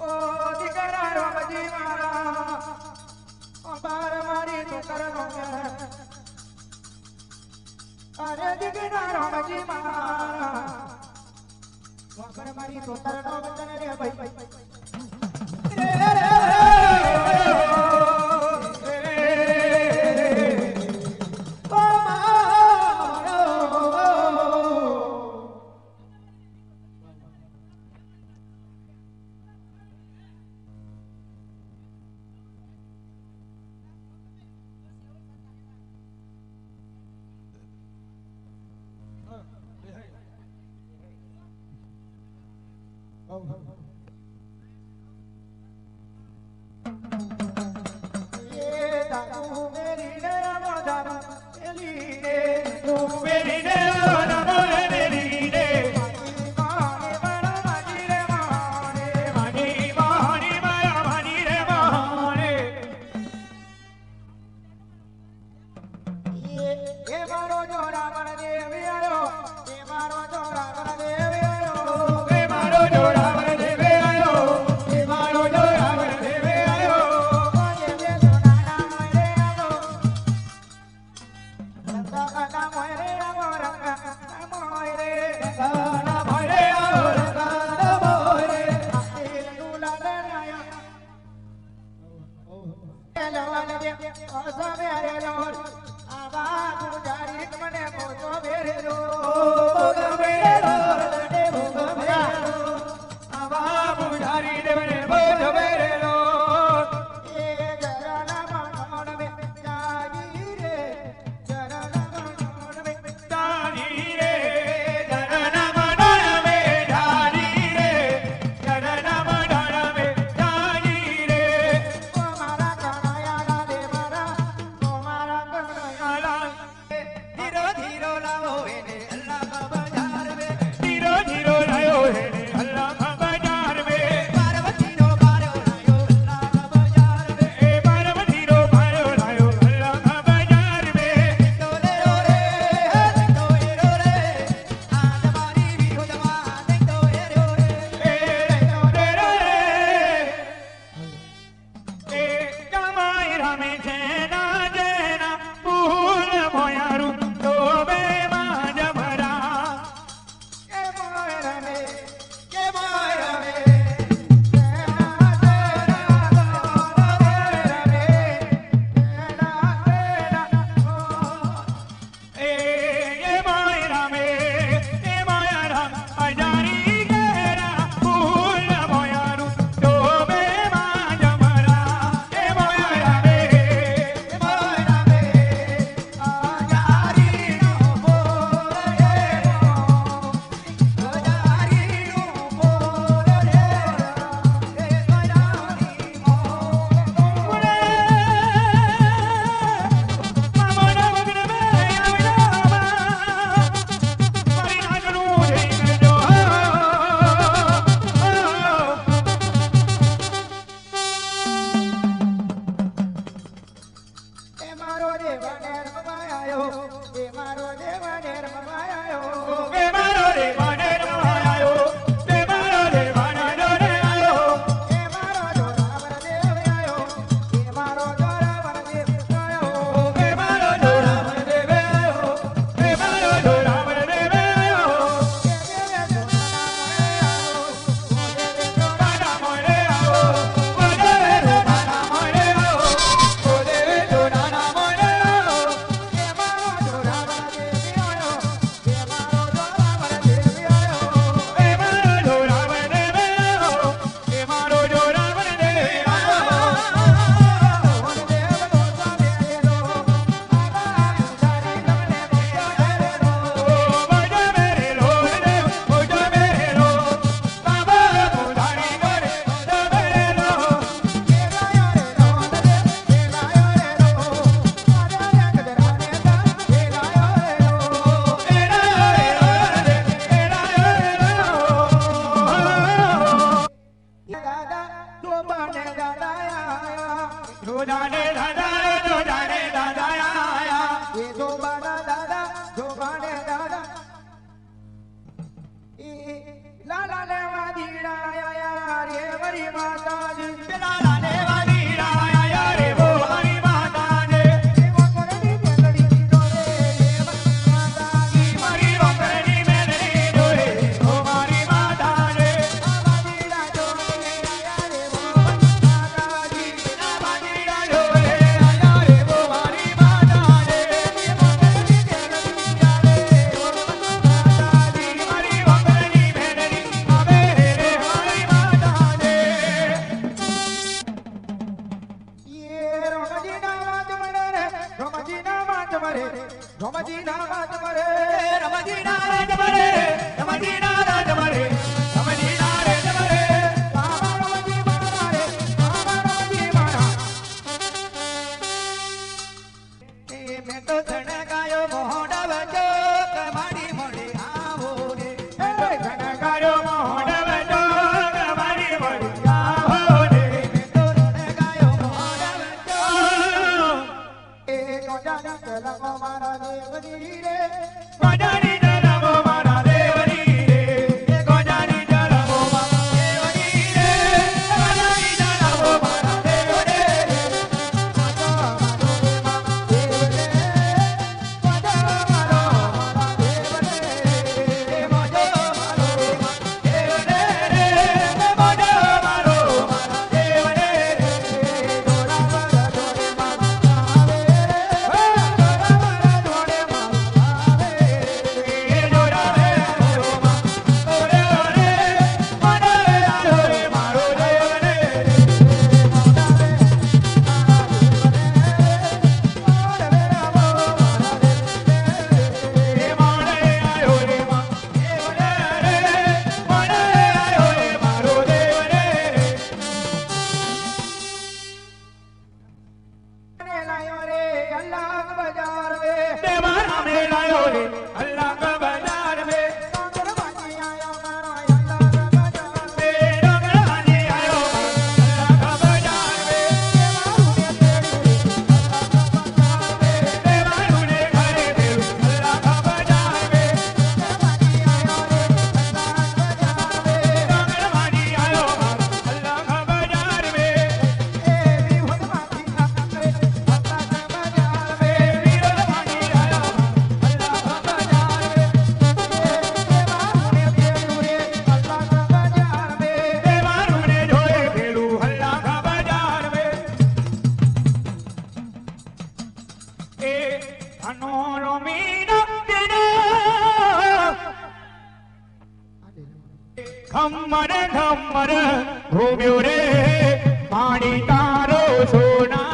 ઓ દીકરા રોમજી મારા અંબાર મારી. છોકર અરે દીકરા રોમજી મારી છોકર નો રે ભાઈ રે રે adam eline કલમ મારા દેવ રે ખમર ખમર ઘૂમ્યો રે પાણી તારો સોના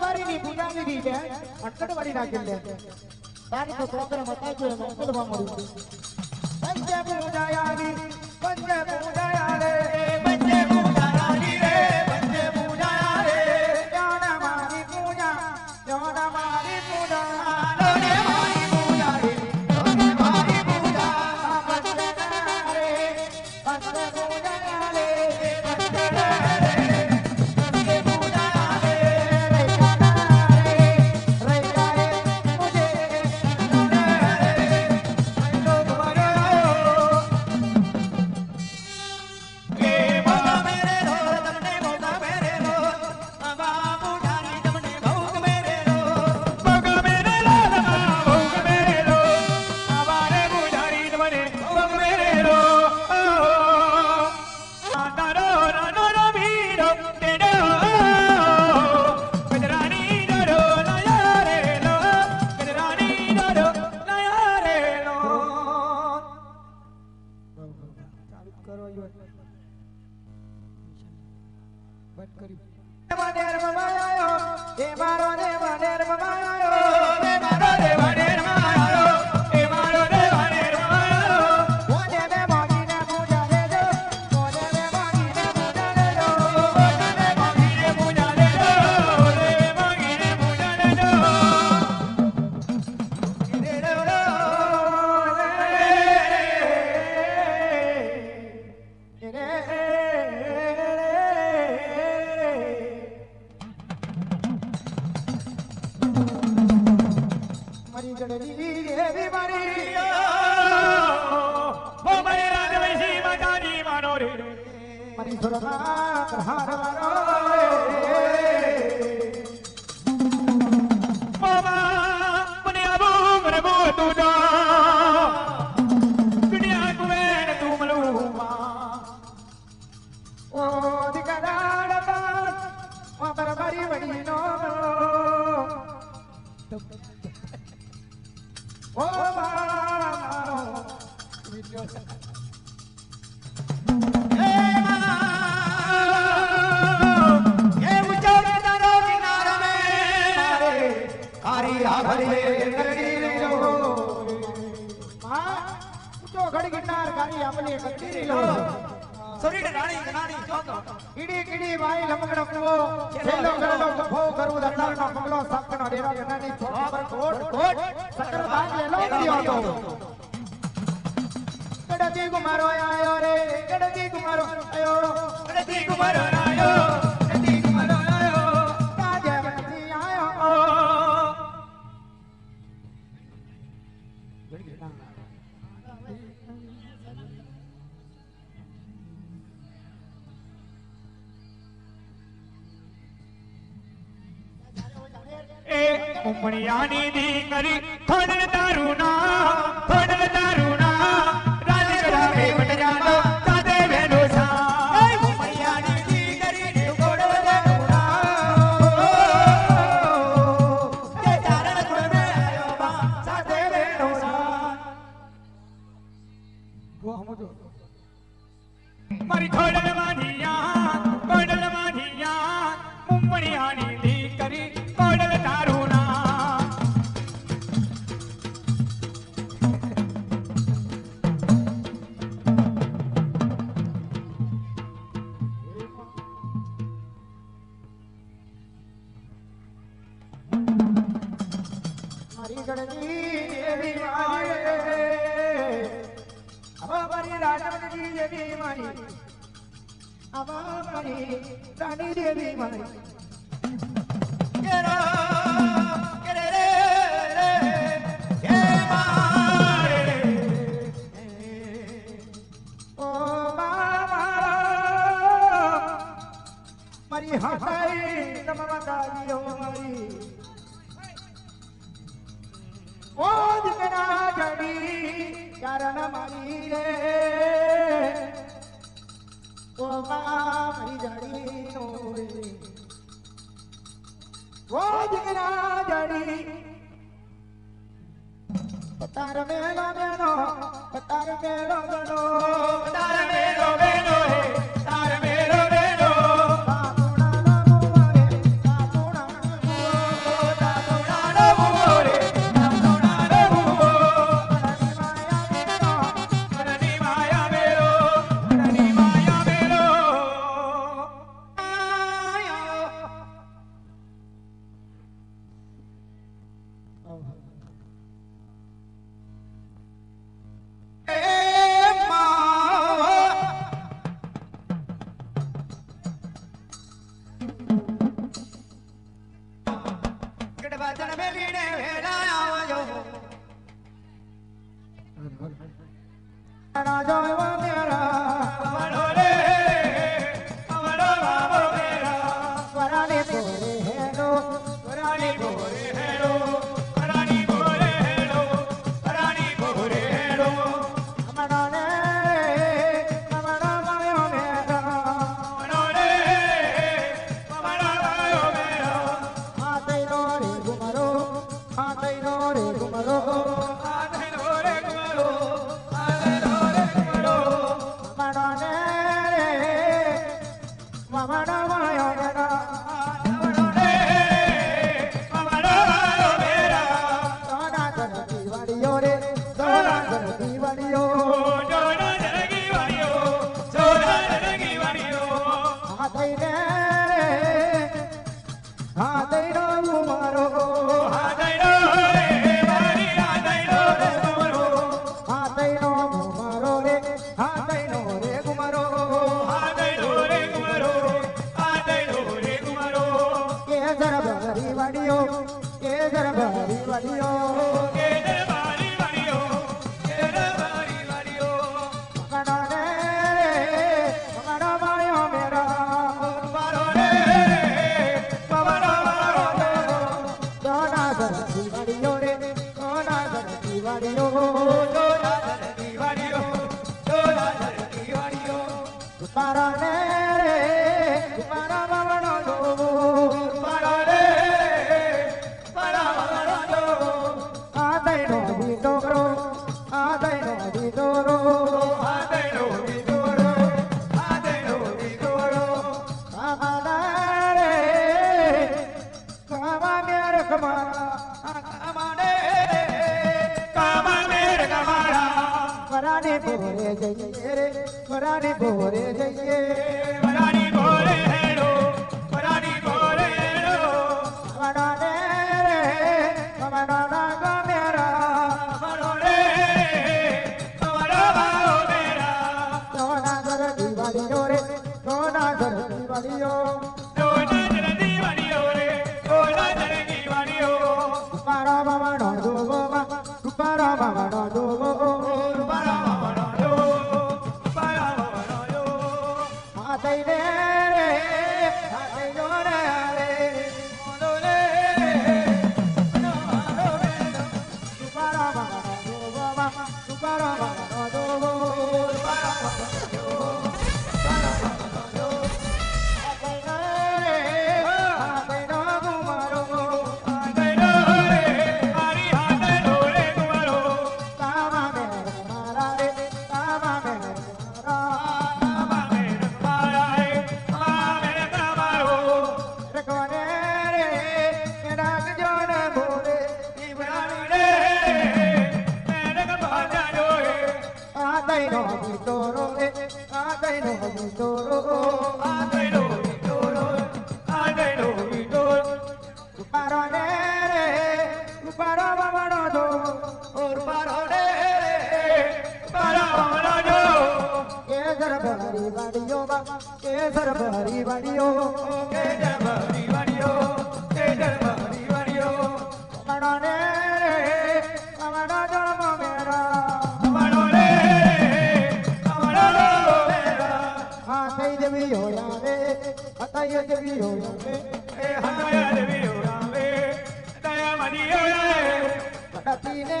વાળી ની પૂજા લીધી છે અટકટ વાળી નાખી દે దానికి ఒకరొకరు మతాజులు మందులు బామ్మడు పంచముదాయాన్ని mamá. કુંભણિયાની દીકરી થોડણ તારું નામ. Rani Devi Mai, Avaari Rani Devi Mai. જગરાજણી પતાર મેળો મેળો પતાર મેળો ગણો. પતાર Adiós. છોકરાની બોરે જઈએ વડિયો બા કેસર ભરી વડિયો કેસર ભરી વડિયો કેસર ભરી વડિયો કમણો ને કમણો જન્મ મેરા. કમણો રે કમણો લો મેરા. હા થઈ દેવી હોયા રે હતાય દેવી હોયા રે એ હતાય દેવી હોયા રે દયા મની હોયા રે. પટીને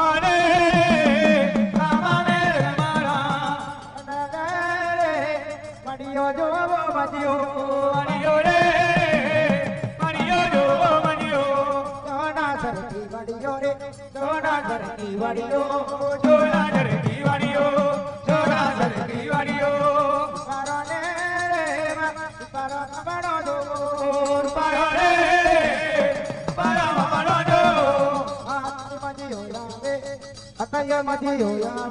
મધી હોયા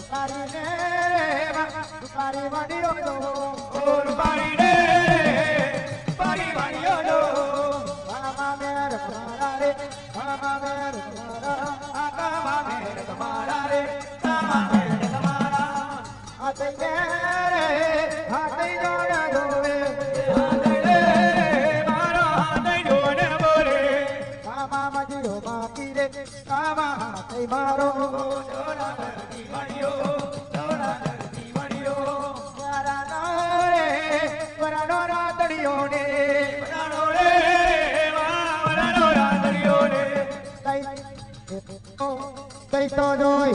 રૂપારી ને રૂપારી વાડીઓ રૂપારી ને રાતડીઓ ને રાણો રે. đây to rồi